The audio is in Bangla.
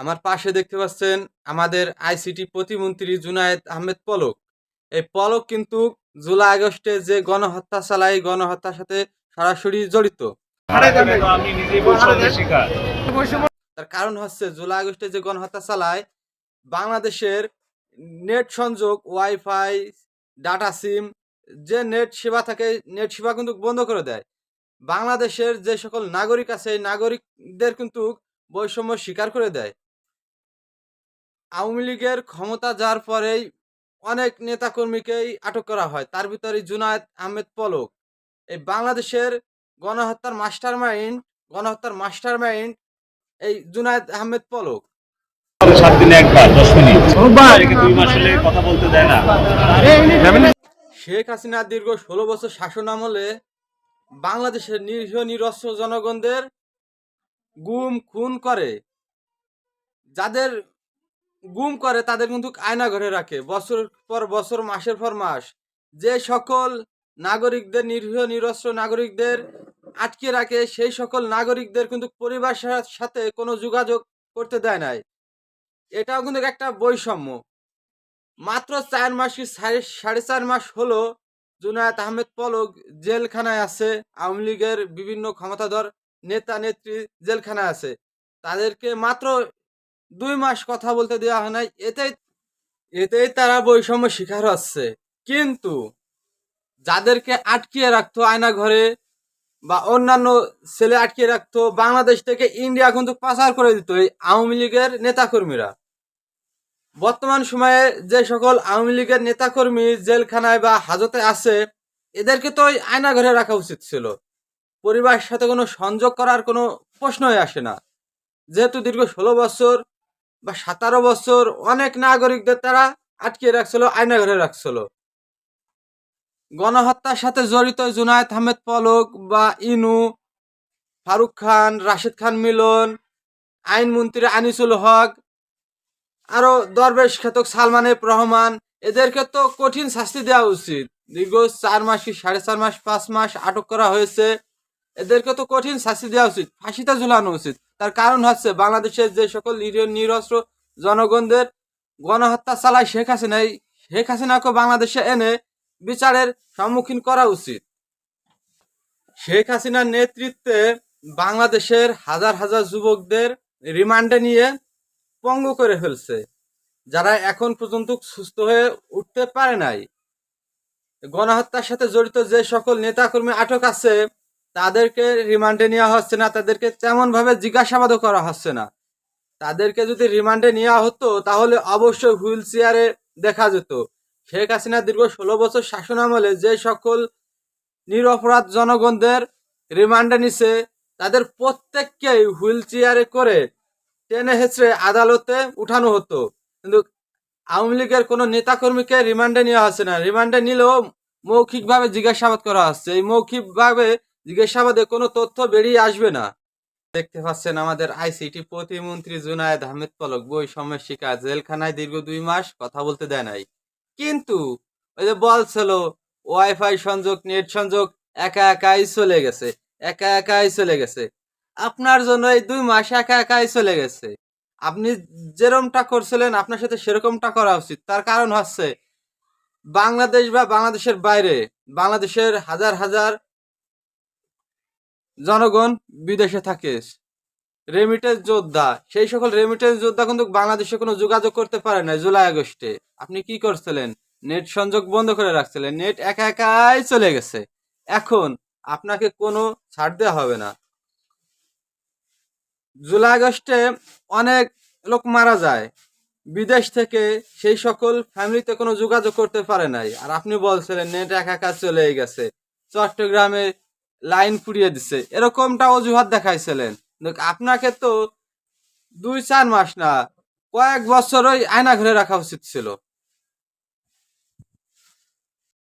আমার পাশে দেখতে পাচ্ছেন আমাদের আইসিটি প্রতিমন্ত্রী জুনায়েদ আহমেদ পলক। এই পলক কিন্তু জুলাই আগস্টে যে গণহত্যা চালায় গণহত্যার সাথে সরাসরি জড়িত। তার কারণ হচ্ছে জুলাই আগস্টে যে গণহত্যা চালায় বাংলাদেশের নেট সংযোগ ওয়াইফাই ডাটা সিম যে নেট সেবা থাকে নেট সেবা কিন্তু বন্ধ করে দেয়। বাংলাদেশের যে সকল নাগরিক আছে নাগরিকদের কিন্তু বৈষম্য স্বীকার করে দেয়। আওয়ামী লীগের ক্ষমতা যাওয়ার পরেই অনেক নেতাকর্মীকেই আটক করা হয়। তার ভিতরে জুনায়েদ আহমেদ পলক। এই বাংলাদেশের গণহত্যার মাস্টার মাইন্ড গণহত্যার মাস্টার মাইন্ড এই জুনায়েদ আহমেদ পলক। সাত দিনে একবার দশ মিনিট। দুই মাস হলে কথা বলতে দেয় না। শেখ হাসিনা দীর্ঘ ষোলো বছর শাসন আমলে বাংলাদেশের নিরীহ নিরস্ত্র জনগণদের গুম খুন করে। যাদের গুম করে, তাদের কিন্তু আয়না ঘরে রাখে। বছর পর বছর, মাসের পর মাস। যে সকল নাগরিকদের, নিরীহ, নিরস্ত্র নাগরিকদের আটকে রাখে, সেই সকল নাগরিকদের কিন্তু পরিবার সাথে কোনো যোগাযোগ করতে দেয় নাই। এটাও কিন্তু একটা বৈষম্য। মাত্র চার মাস কি সাড়ে চার মাস হলো জুনায়েদ আহমেদ পলক জেলখানায় আছে। আওয়ামী লীগের বিভিন্ন ক্ষমতাধর নেতা, নেত্রী জেলখানায় আছে। তাদেরকে মাত্র দুই মাস কথা বলতে দেওয়া হয় নাই। এতেই এতেই তারা বৈষম্য শিকার হচ্ছে। কিন্তু যাদেরকে আটকিয়ে রাখতো আয়না ঘরে বা অন্যান্য ছেলে আটকিয়ে রাখতো, বাংলাদেশ থেকে ইন্ডিয়া কিন্তু পাচার করে দিত এই আওয়ামী লীগের নেতাকর্মীরা। বর্তমান সময়ে যে সকল আওয়ামী লীগের নেতাকর্মী জেলখানায় বা হাজতে আছে, এদেরকে তো ওই আয়না ঘরে রাখা উচিত ছিল। পরিবারের সাথে কোনো সংযোগ করার কোনো প্রশ্নই আসে না। যেহেতু দীর্ঘ ষোলো বছর বা সতেরো বছর অনেক নাগরিকদের তারা আটকিয়ে রাখছিল আয়না ঘরে রাখছিল। গণহত্যার সাথে জড়িত জুনায়েদ আহমেদ পলক বা ইনু, ফারুক খান, রাশেদ খান মিলন আইনমন্ত্রী আনিসুল হক, আরও দরবেশ খেতক সালমান রহমান, এদেরকে তো কঠিন শাস্তি দেওয়া উচিত। দীর্ঘ চার মাস কি সাড়ে চার মাস, পাঁচ মাস আটক করা হয়েছে। এদেরকে তো কঠিন শাস্তি দেওয়া উচিত, ফাঁসিতে ঝুলানো উচিত। তার কারণ হচ্ছে বাংলাদেশের যে সকল নিরস্ত্র জনগণদের গণহত্যা চালায় শেখ হাসিনা শেখ হাসিনাকে বাংলাদেশে এনে বিচারের সম্মুখীন করা উচিত। শেখ হাসিনার নেতৃত্বে বাংলাদেশের হাজার হাজার যুবকদের রিমান্ডে নিয়ে পঙ্গু করে ফেলছে, যারা এখন পর্যন্ত সুস্থ হয়ে উঠতে পারে নাই। গণহত্যার সাথে জড়িত যে সকল নেতাকর্মী আটক আছে তাদেরকে রিমান্ডে নেওয়া হচ্ছে না, তাদেরকে তেমন ভাবে জিজ্ঞাসাবাদও করা হচ্ছে না। তাদেরকে যদি রিমান্ডে নেওয়া হতো, তাহলে অবশ্যই হুইল চেয়ারে দেখা যেত। শেখ হাসিনা দীর্ঘ ষোলো বছর শাসন আমলে যে সকল নিরপরাধ জনগণদের রিমান্ডে নিছে, তাদের প্রত্যেককেই হুইল চেয়ারে করে টেনে হেঁচড়ে আদালতে উঠানো হতো। কিন্তু আওয়ামী লীগের কোনো নেতাকর্মীকে রিমান্ডে নেওয়া হচ্ছে না। রিমান্ডে নিলেও মৌখিকভাবে জিজ্ঞাসাবাদ করা হচ্ছে। এই মৌখিকভাবে জিজ্ঞাসাবাদে কোনো তথ্য বেরিয়ে আসবে না। দেখতে পাচ্ছেন আমাদের আইসিটি প্রতিমন্ত্রী জুনায়েদ আহমেদ পলক বৈষম্যের শিকার, জেলখানায় দীর্ঘ দুই মাস কথা বলতে দেয় নাই। কিন্তু ওই যে বলছিল ওয়াইফাই সংযোগ, নেট সংযোগ, একা একাই চলে গেছে, একা একাই চলে গেছে। আপনার জন্য এই দুই মাস একা একাই চলে গেছে। আপনি যেরকমটা করছিলেন, আপনার সাথে সেরকমটা করা উচিত। তার কারণ হচ্ছে, বাংলাদেশ বা বাংলাদেশের বাইরে, বাংলাদেশের হাজার হাজার জনগণ বিদেশে থাকে রেমিটেন্স যোদ্ধা, সেই সকল রেমিটেন্স যোদ্ধা কিন্তু বাংলাদেশে কোনো যোগাযোগ করতে পারে না জুলাই আগস্টে। আপনি কি করছিলেন? নেট সংযোগ বন্ধ করে রাখছিলেন। নেট একা একাই চলে গেছে। এখন আপনাকে কোনো ছাড় দেওয়া হবে না। জুলাই আগস্টে অনেক লোক মারা যায়। বিদেশ থেকে সেই সকল ফ্যামিলিতে কোনো যোগাযোগ করতে পারে নাই। আর আপনি বলছিলেন নেট একা একা চলে গেছে। চট্টগ্রামে লাইন পুড়িয়ে দিছে। এরকমটা অজুহাত দেখাইছিলেন। আপনাকে তো দুই চার মাস না, কয়েক বছর ওই আয়না ঘরে রাখা উচিত ছিল।